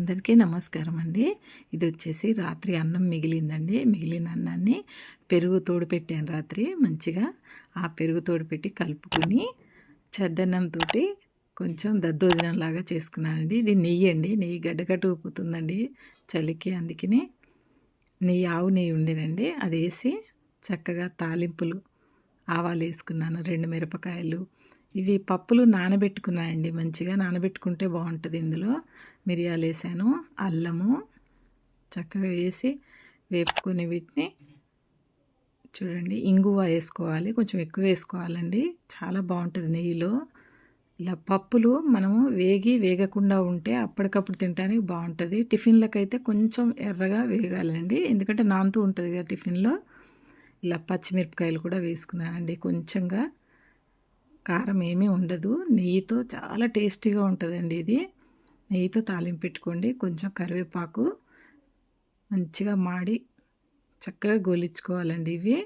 అందరికీ నమస్కారం అండి ఇది వచ్చేసి రాత్రి అన్నం మిగిలిందండి. మిగిలిన అన్నాన్ని పెరుగు తోడు పెట్టాను రాత్రి. మంచిగా ఆ పెరుగు తోడు పెట్టి కలుపుకొని చద్దన్నంతో కొంచెం దద్దోజనం లాగా చేసుకున్నానండి. ఇది నెయ్యి అండి. నెయ్యి గడ్డగట్టు ఊపుతుందండి చలికి. అందుకని నెయ్యి ఆవు నెయ్యి ఉండేనండి. అది వేసి చక్కగా తాలింపులు ఆవాలు వేసుకున్నాను రెండు మిరపకాయలు. ఇవి పప్పులు నానబెట్టుకున్నానండి మంచిగా. నానబెట్టుకుంటే బాగుంటుంది ఇందులో. మిరియాలు వేసాను అల్లము చక్కగా వేసి వేపుకొని వీటిని చూడండి. ఇంగువ వేసుకోవాలి కొంచెం ఎక్కువ వేసుకోవాలండి. చాలా బాగుంటుంది నెయ్యిలో. ఇలా పప్పులు మనము వేగి వేగకుండా ఉంటే అప్పటికప్పుడు తినడానికి బాగుంటుంది. టిఫిన్లకైతే కొంచెం ఎర్రగా వేగాలండి. ఎందుకంటే నానుతూ ఉంటుంది కదా టిఫిన్లో. ఇలా పచ్చిమిరపకాయలు కూడా వేసుకున్నానండి. కొంచెంగా కారం ఏమీ ఉండదు. నెయ్యితో చాలా టేస్టీగా ఉంటుందండి ఇది. నెయ్యితో తాలింపు పెట్టుకోండి. కొంచెం కరివేపాకు మంచిగా మాడి చక్కగా గోలించుకోవాలండి ఇవి.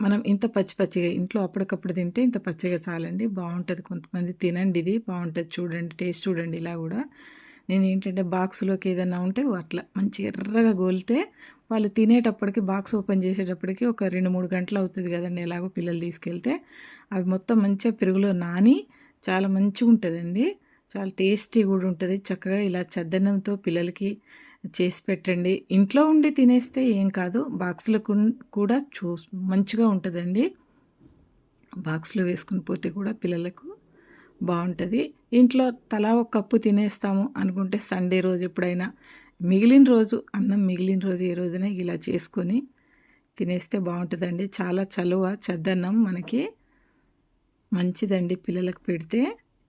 మనం ఇంత పచ్చి పచ్చిగా ఇంట్లో అప్పటికప్పుడు తింటే ఇంత పచ్చిగా చాలండి. బాగుంటుంది. కొంతమంది తినండి ఇది. బాగుంటుంది. చూడండి. టేస్ట్ చూడండి ఇలా కూడా. నేను ఏంటంటే బాక్స్లోకి ఏదైనా ఉంటే అట్లా మంచి ఎర్రగా గోలితే వాళ్ళు తినేటప్పటికి బాక్స్ ఓపెన్ చేసేటప్పటికి ఒక రెండు మూడు గంటలు అవుతుంది కదండి ఎలాగో పిల్లలు తీసుకెళ్తే. అవి మొత్తం మంచిగా పెరుగులో నాని చాలా మంచిగా ఉంటుందండి. చాలా టేస్టీ కూడా ఉంటుంది. చక్కగా ఇలా చద్దన్నంతో పిల్లలకి చేసి పెట్టండి. ఇంట్లో ఉండి తినేస్తే ఏం కాదు బాక్సులకు కూడా చూ మంచిగా ఉంటుందండి. బాక్స్లో వేసుకుని పోతే కూడా పిల్లలకు బాగుంటుంది. ఇంట్లో తలా ఒక కప్పు తినేస్తాము అనుకుంటే సండే రోజు ఎప్పుడైనా మిగిలిన రోజు అన్నం మిగిలిన రోజు ఏ రోజున ఇలా చేసుకొని తినేస్తే బాగుంటుందండి. చాలా చలువ చద్దన్నం మనకి మంచిదండి పిల్లలకు పెడితే.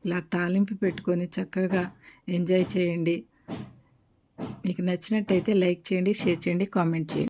ఇలా తాలింపు పెట్టుకొని చక్కగా ఎంజాయ్ చేయండి. మీకు నచ్చినట్టయితే లైక్ చేయండి షేర్ చేయండి కామెంట్ చేయండి.